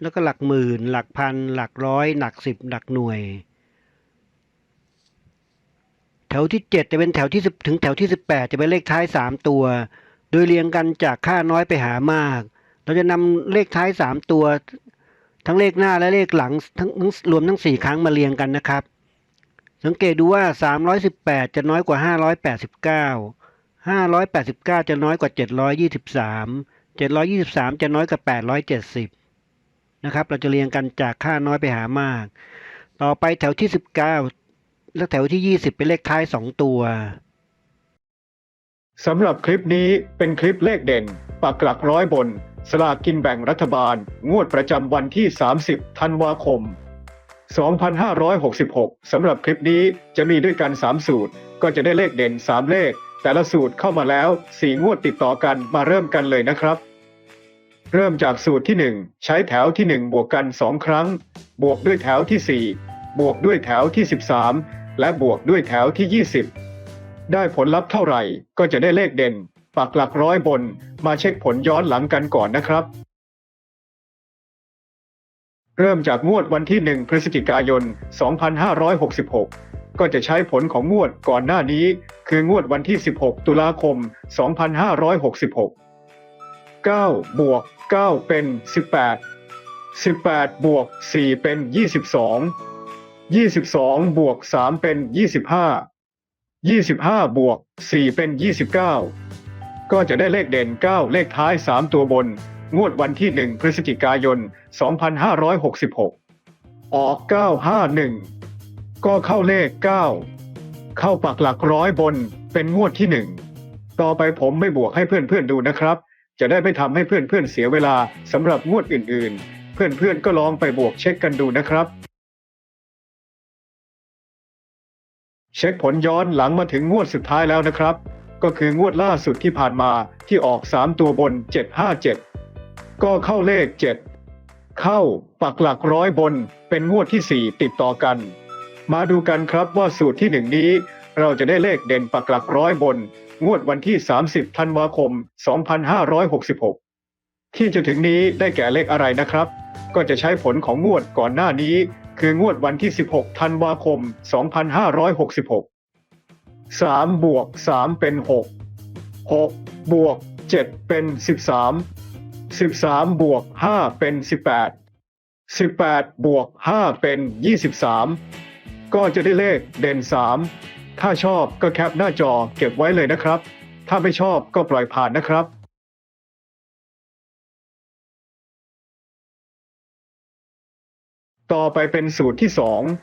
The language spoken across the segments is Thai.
แล้วก็หลักหมื่น หลักพัน หลักร้อย หลักสิบ หลักหน่วย แถวที่เจ็ดจะเป็นแถวที่สิบถึงแถวที่สิบแปดจะเป็นเลขท้ายสามตัว โดยเรียงกันจากค่าน้อยไปหามาก เราจะนำเลขท้ายสามตัว ทั้งเลขหน้าและเลขหลังทั้งรวมทั้งสี่ครั้งมาเรียงกันนะครับ สังเกตดูว่า318จะน้อยกว่า589 589จะน้อยกว่า723 723จะน้อยกว่า870 นะครับ เราจะเรียงกันจากค่าน้อยไปหามาก ต่อไปแถวที่ 19 และแถวที่ 20 เป็นเลขท้าย 2 ตัวสำหรับคลิปนี้เป็นคลิปเลขเด่น ปักหลักร้อยบน สลากกินแบ่งรัฐบาล งวดประจำวันที่ 30 ธันวาคม 2566 สำหรับคลิปนี้จะมีด้วยกัน 3 สูตร ก็จะได้เลขเด่น 3 เลข แต่ละสูตรเข้ามาแล้ว 4 งวดติดต่อกันมาเริ่มกันเลยนะครับ เริ่มจากสูตรที่ 1 ใช้แถวที่ 1 บวกกัน 2 ครั้ง บวกด้วยแถวที่ 4 บวกด้วยแถวที่ 13 และบวกด้วยแถวที่ 20 ได้ผลลัพธ์เท่าไหร่ก็จะได้เลขเด่น ปักหลักร้อยบน มาเช็คผลย้อนหลังกันก่อนนะครับ เริ่มจากงวดวันที่ 1 พฤศจิกายน 2566 ก็จะใช้ผลของงวดก่อนหน้านี้ คืองวดวันที่ 16 ตุลาคม 2566 9 บวก 9 เป็น 18 18 บวก 4 เป็น 22 22 บวก 3 เป็น 25 25 บวก 4 เป็น 29 ก็จะได้เลขเด่น 9 เลขท้าย 3 ตัวบน งวดวันที่ 1 พฤศจิกายน 2566 ออก 951 ก็เข้าเลข 9 เข้าปักหลักร้อยบนเป็นงวดที่ 1 ต่อไปผมไม่บวกให้เพื่อนๆดูนะครับ จะได้ไม่ทำให้เพื่อนๆเสียเวลาสำหรับงวดอื่นๆ เพื่อนๆก็ลองไปบวกเช็คกันดูนะครับ เช็คผลย้อนหลังมาถึงงวดสุดท้ายแล้วนะครับ ก็คืองวดล่าสุดที่ผ่านมาที่ออก 3 ตัวบน 757 ก็เข้าเลข 7 เข้าปักหลักร้อยบน เป็นงวดที่ 4 ติดต่อกัน มาดูกันครับว่าสูตรที่1นี้ เราจะได้เลขเด่นปักหลักร้อยบน งวดวันที่ 30 ธันวาคม 2566 ที่จะถึงนี้ได้แก่เลขอะไรนะครับ ก็จะใช้ผลของงวดก่อนหน้านี้ คืองวดวันที่ 16 ธันวาคม 2566 3 บวก 3 เป็น 6 6 บวก 7 เป็น 13 13 บวก 5 เป็น 18 18 บวก 5 เป็น 23 ก็จะได้เลขเด่น 3 ถ้าชอบก็แคปหน้าจอเก็บไว้เลยนะครับ ถ้าไม่ชอบก็ปล่อยผ่านนะครับต่อไปเป็นสูตรที่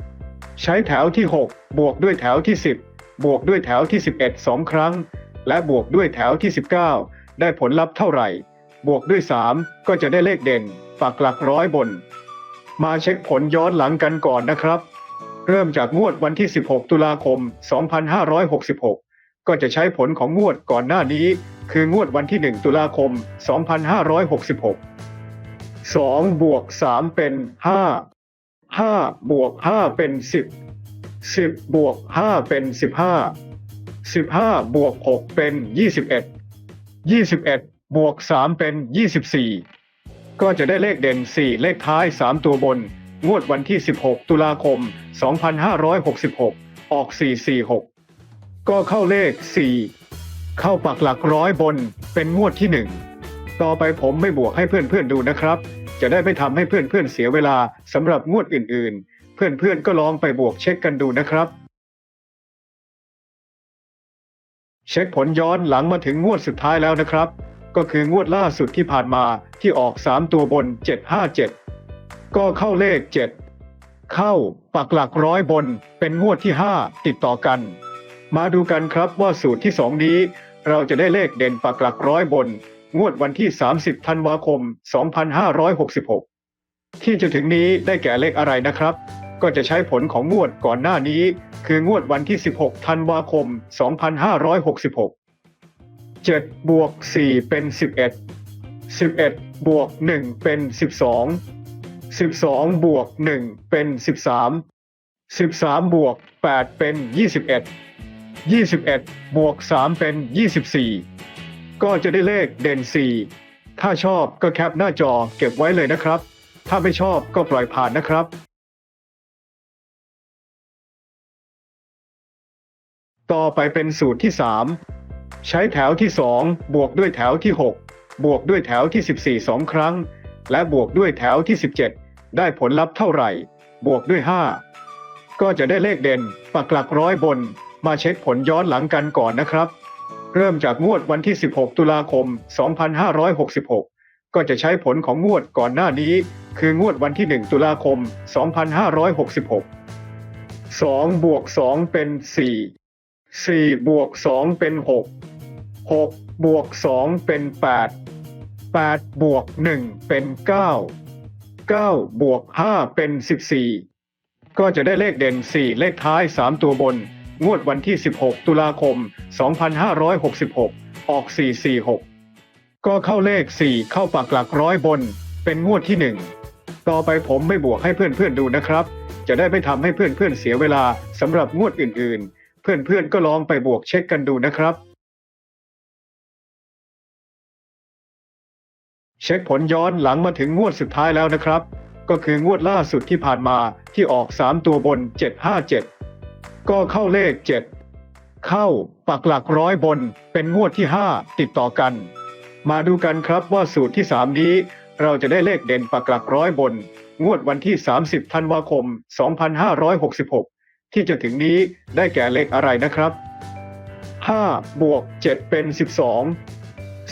2 ใช้แถวที่ 6 บวกด้วยแถวที่ 10 บวกด้วยแถวที่ 11 2 ครั้ง และบวกด้วยแถวที่ 19 ได้ผลลัพธ์เท่าไหร่ บวกด้วย 3 ก็จะได้เลขเด่นปักหลักร้อยบน มาเช็คผลย้อนหลังกันก่อนนะครับ เริ่มจากงวดวันที่ 16 ตุลาคม 2566 ก็จะใช้ผลของงวดก่อนหน้านี้ คืองวดวันที่ 1 ตุลาคม 2566สองบวกสามเป็นห้าห้าบวกห้าเป็นสิบสิบบวกห้าเป็นสิบห้าสิบห้าบวกหกเป็นยี่สิบเอ็ดยี่สิบเอ็ดบวกสามเป็นยี่สิบสี่ก็จะได้เลขเด่นสี่เลขท้ายสามตัวบน งวดวันที่ 16 ตุลาคม 2566 ออก 446 ก็เข้าเลข 4 เข้าปักหลักร้อยบน เป็นงวดที่ 1 ต่อไปผมไม่บวกให้เพื่อนๆดูนะครับ จะได้ไม่ทำให้เพื่อนๆเสียเวลาสำหรับงวดอื่นๆ เพื่อนๆก็ลองไปบวกเช็คกันดูนะครับ เช็คผลย้อนหลังมาถึงงวดสุดท้ายแล้วนะครับ ก็คืองวดล่าสุดที่ผ่านมาที่ออก 3 ตัวบน 757 ก็เข้าเลข7เข้าปักหลักร้อยบนเป็นงวดที่5ติดต่อกัน มาดูกันครับว่าสูตรที่2นี้ เราจะได้เลขเด่นปักหลักร้อยบน งวดวันที่ 30ธันวาคม 2566 ที่จะถึงนี้ได้แก่เลขอะไรนะครับ ก็จะใช้ผลของงวดก่อนหน้านี้ คืองวดวันที่ 16ธันวาคม 2566 7บวก4เป็น 11 11บวก1เป็น 12 12บสองบวก1เป็น13 13บสามบวก8เป็น21 21บเอ็ดยี่สิบเอ็ดบวก3เป็น24ก็จะได้เลขเด่น4ถ้าชอบก็แคปหน้าจอเก็บไว้เลยนะครับ ถ้าไม่ชอบก็ปล่อยผ่านนะครับ ต่อไปเป็นสูตรที่3ใช้แถวที่2บวกด้วยแถวที่6บวกด้วยแถวที่14 2ครั้ง และบวกด้วยแถวที่17 ได้ผลลัพธ์เท่าไหร่ บวกด้วย 5 ก็จะได้เลขเด่นปักหลักร้อยบน มาเช็คผลย้อนหลังกันก่อนนะครับ เริ่มจากงวดวันที่ 16 ตุลาคม 2566 ก็จะใช้ผลของงวดก่อนหน้านี้ คืองวดวันที่ 1 ตุลาคม 2566 2 บวก 2 เป็น 4 4 บวก 2 เป็น 6 6 บวก 2 เป็น 8 8 บวก 1 เป็น 9 9 บวก 5 เป็น 14 ก็จะได้เลขเด่น 4 เลขท้าย 3 ตัวบน งวดวันที่ 16 ตุลาคม 2566 ออก 446 ก็เข้าเลข 4 เข้าปักหลักร้อยบน เป็นงวดที่ 1 ต่อไปผมไม่บวกให้เพื่อนๆดูนะครับ จะได้ไม่ทำให้เพื่อนๆเสียเวลาสำหรับงวดอื่นๆ เพื่อนๆก็ลองไปบวกเช็คกันดูนะครับ ช็คผลย้อนหลังมาถึงงวดสุดท้ายแล้วนะครับ ก็คืองวดล่าสุดที่ผ่านมาที่ออก 3 ตัวบน 757 ก็เข้าเลข 7 เข้าปักหลักร้อยบนเป็นงวดที่ 5 ติดต่อกัน มาดูกันครับว่าสูตรที่ 3 นี้ เราจะได้เลขเด่นปักหลักร้อยบน งวดวันที่ 30 ธันวาคม 2566 ที่จะถึงนี้ได้แก่เลขอะไรนะครับ 5 บวก 7 เป็น 12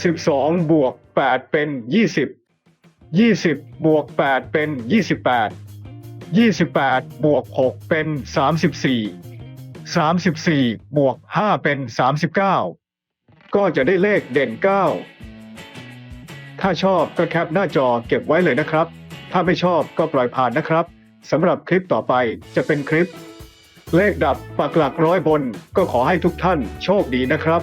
12บวก8เป็น20 20บวก8เป็น28 28บวก6เป็น34 34บวก5เป็น39ก็จะได้เลขเด่น9ถ้าชอบก็แคปหน้าจอเก็บไว้เลยนะครับ ถ้าไม่ชอบก็ปล่อยผ่านนะครับสำหรับคลิปต่อไปจะเป็นคลิป เลขดับปักหลักร้อยบนก็ขอให้ทุกท่านโชคดีนะครับ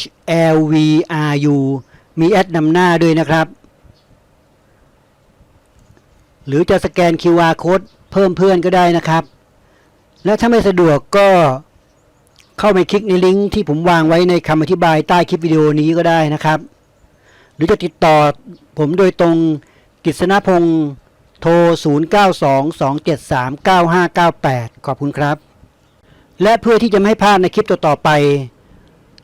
HLVRU มีแอดนำหน้าด้วยนะครับ หรือจะสแกน QR Code เพิ่มเพื่อนก็ได้นะครับ และถ้าไม่สะดวกก็เข้าไปคลิกในลิงก์ที่ผมวางไว้ในคำอธิบายใต้คลิปวิดีโอนี้ก็ได้นะครับ หรือจะติดต่อผมโดยตรงกิษณพงศ์โทร 0922739598 ขอบคุณครับ และเพื่อที่จะไม่ให้พลาดในคลิปต่อๆไป